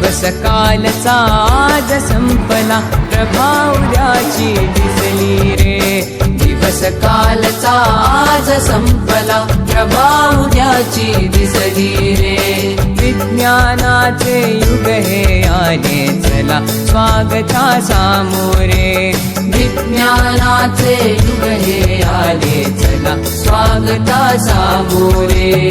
दिवस कालचा आज संपला. प्रभावऱ्याची दिसली रे. दिवस कालचा आज संपला. प्रभावऱ्याची दिसली रे. विज्ञानाचे युग हे आले चला. स्वागता सामोरे विज्ञानाचे युग हे आले चला. स्वागता सामोरे